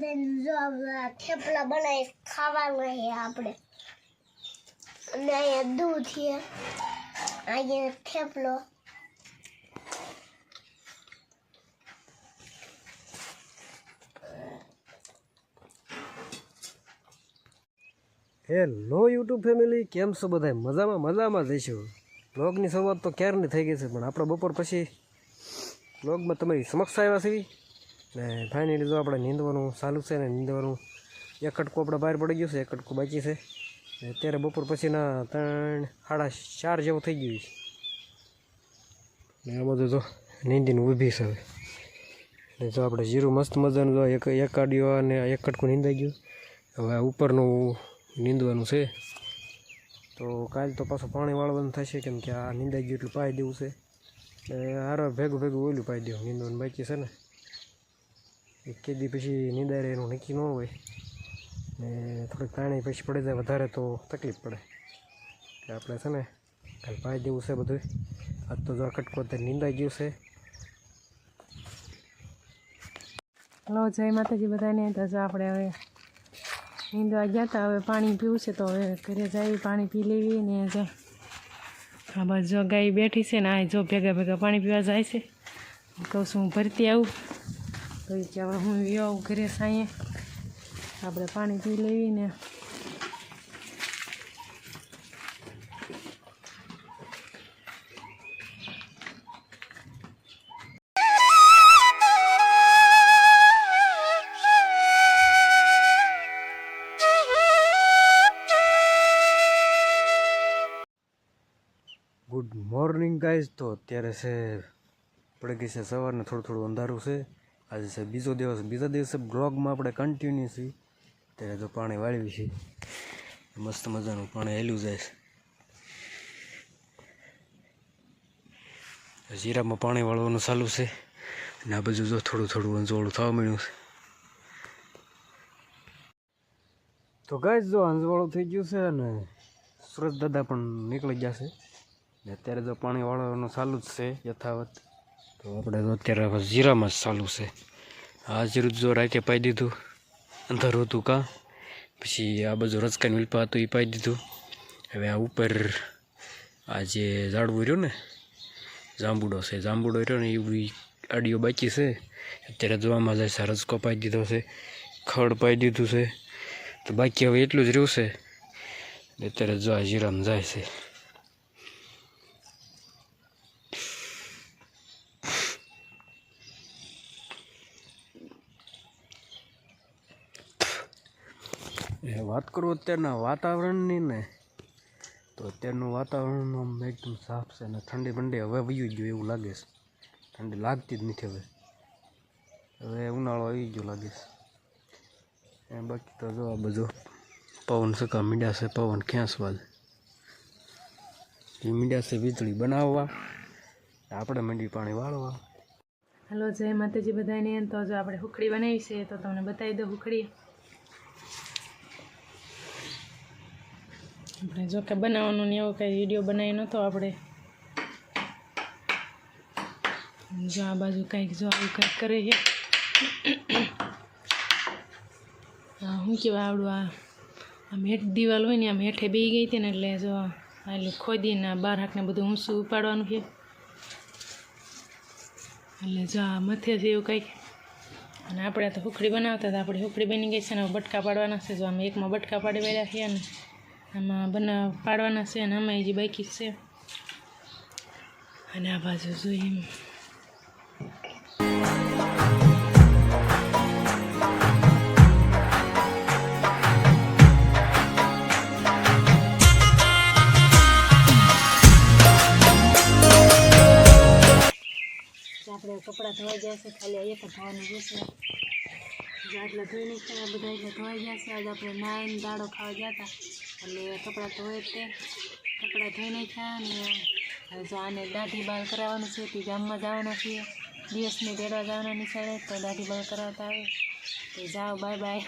થેપલા બનાવી ખાવાના છે આપણે. અને અહીંયા દૂધ અહીંયા થેપલો. હેલો યુટ્યુબ ફેમિલી, કેમ છો બધા મજામાં મજામાં જઈશું બ્લોગની શરૂઆત તો ક્યારની થઈ ગઈ છે, પણ આપણે બપોર પછી બ્લોગમાં તમારી સમક્ષ આવ્યા છીએ. ને ફાઇનલી જો આપણે નીંદવાનું, ચાલુ છે ને નીંદવાનું, એક કટકો આપણે બહાર પડી ગયું છે, એક કટકો બાકી છે. અત્યારે બપોર પછીના ત્રણ, સાડા ચાર જેવું થઈ ગયું છે. ને આ બધું જો નીંદીને ઊભી છે હવે. ને જો આપણે જીરું મસ્ત મજાનું જો એક એક કાઢ્યો અને એક કટકું નીંદાઈ ગયું. હવે ઉપરનું નીંદવાનું છે. તો કાલ તો પાછું પાણી વાળવાનું થશે કેમ કે આ નીંદાઈ ગયું એટલું પાઈ દેવું છે. હારો ભેગું ભેગું ઓલું પાઈ દેવું, નીંદવાનું બાકી છે ને. એક કેદી પછી નીંદાય રહે એનું નક્કી ન હોય. ને થોડીક પાણી પછી પડી જાય વધારે તો તકલીફ પડે. એટલે આપણે છે ને કાલ પાઈ દેવું છે બધું. આજ તો જો કટકો અત્યારે નિંદાઈ ગયું છે. હલો, જય માતાજી બધાને. તો આપણે હવે નીંદવા ગયા હતા હવે પાણી પીવું છે તો હવે ઘરે જઈ પાણી પી લેવી ને જો આ બાજુ જો ગાય બેઠી છે ને આ જો ભેગા ભેગા પાણી પીવા જાય છે. કહું છું હું ભરતી આવું. કે હવે હું આવું ઘરે સાંયે આપણે પાણી પી લેવી ને ગુડ મોર્નિંગ ગાઈઝ તો અત્યારે છે, પડી ગઈ છે સવારને થોડું થોડું અંધારું છે. આજે છે બીજો દિવસ. બીજા દિવસે બ્લોગમાં આપણે કન્ટિન્યુ છીએ. ત્યારે તો પાણી વાળવી છે. મસ્ત મજાનું પાણી હેલું જાય છે. જીરામાં પાણી વાળવાનું ચાલુ છે. અને આ બાજુ જો થોડું થોડું અંજવાળું થવા મળ્યું છે. તો ગાય જો અંજવાળું થઈ ગયું છે અને સુરત દાદા પણ નીકળી ગયા છે. ને અત્યારે જો પાણી વાળવાનું ચાલુ જ છે યથાવત. તો આપણે તો અત્યારે જીરામાં જ ચાલુ છે. આ જીરું જો રાતે પાઈ દીધું. અંધારું હતું કાં. પછી આ બાજુ રચકાની વિલપા હતું એ પાઈ દીધું. હવે આ ઉપર આ જે ઝાડવું રહ્યું ને, જાંબુડો છે. જાંબુડો રહ્યો ને એ આડીઓ બાકી છે. અત્યારે જોવામાં જાય છે રચકો પાઈ દીધો છે, ખડ પાઈ દીધું છે. તો બાકી હવે એટલું જ રહ્યું છે. અત્યારે જો આ જીરામાં જાય છે. વાત કરું અત્યારના વાતાવરણની ને, તો અત્યારનું વાતાવરણ આમ એકદમ સાફ છે અને ઠંડી ઠંડી હવે વયું ગયું એવું લાગે છે. ઠંડી લાગતી જ નથી હવે. હવે ઉનાળો આવી ગયો લાગે છે. એ બાકી તો જો આ બધું પવન સકા મીંડ્યા છે, પવન ખેંચવા જ એ મીંડ્યા છે વીજળી બનાવવા, આપણે મંડી પાણી વાળવા. હલો, જય માતાજી બધાને. તો જો આપણે હુખડી બનાવી છે, તો તમને બતાવી દઉં હુખડી. આપણે જો કે બનાવવાનું ને એવો કંઈ વીડિયો બનાવી નહોતો આપણે. જો આ બાજુ કંઈક જો આવું કંઈક કરે છે. હા શું કહેવાય આવડું આ? આમ હેઠ દિવાલ હોય ને આમ હેઠે બેસી ગઈ હતી ને એટલે જો આ એટલે ખોદીને બાર હાકને બધું ઊંચું ઉપાડવાનું છે. એટલે જો આ મથે છે એવું કંઈક. અને આપણે તો હુખડી બનાવતા હતા, આપણે હુખડી બની ગઈ છે ને બટકા પાડવાના છે. જો આમ એકમાં બટકા પાડી રહ્યા છીએ ને આમાં બના પાડવાના છે અને આમાં હજી બાકી છે. અને આ બાજુ જોઈએ આપણે કપડાં ધોવાઈ જાય છે, ખાલી એક ધોવાનું રહેશે જો આટલા ધોઈ નાખ્યા બધા એટલે ધોઈ ગયા છે. આજે આપણે નાઈને દાડો ખાવા ગયા હતા. એટલે કપડાં ધોઈ તે કપડાં ધોઈ નાખ્યા અને જો આને દાઢી બાળ કરાવવાનું છે. તે ગામમાં જવાના છીએ. દિવસની ડેડવા જવાના નિશાળે તો દાઢી બાળ કરાવતા આવે તો જાઓ બાય બાય